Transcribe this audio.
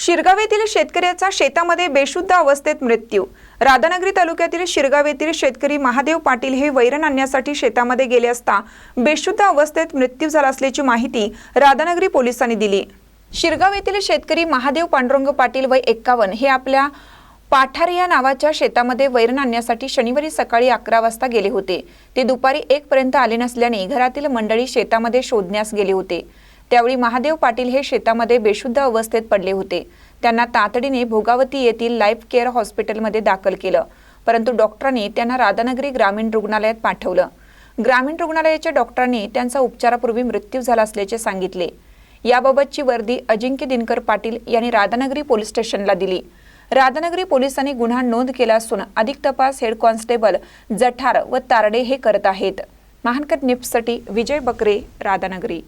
शिरगाव येथील शेतकऱ्याचा शेतामध्ये बेशुद्ध अवस्थेत मृत्यू. राधानगरी तालुक्यातील शिरगाव येथील शेतकरी महादेव पाटील हे वैरण आणण्यासाठी शेतामध्ये गेले असता बेशुद्ध अवस्थेत मृत्यू झाला असल्याची माहिती राधानगरी पोलिसांनी दिली. शिरगाव येथील शेतकरी महादेव पांडुरंग पाटील वय एक्कावन्न हे आपल्या पाठार या नावाच्या शेतामध्ये वैरण आणण्यासाठी शनिवारी सकाळी अकरा वाजता गेले होते. ते दुपारी एक पर्यंत आले नसल्याने घरातील मंडळी शेतामध्ये शोधण्यास गेले होते. त्यावेळी महादेव पाटील हे शेतामध्ये बेशुद्ध अवस्थेत पडले होते. त्यांना तातडीने भोगावती येथील लाईफ केअर हॉस्पिटलमध्ये दाखल केलं. परंतु डॉक्टरांनी त्यांना राधानगरी ग्रामीण रुग्णालयात पाठवलं. ग्रामीण रुग्णालयाच्या डॉक्टरांनी त्यांचा उपचारापूर्वी मृत्यू झाला असल्याचे सांगितले. याबाबतची वर्दी अजिंक्य दिनकर पाटील यांनी राधानगरी पोलीस स्टेशनला दिली. राधानगरी पोलिसांनी गुन्हा नोंद केला असून अधिक तपास हेड कॉन्स्टेबल जठार व तारडे हे करत आहेत. महानकर निप्ससाठी विजय बकरे राधानगरी.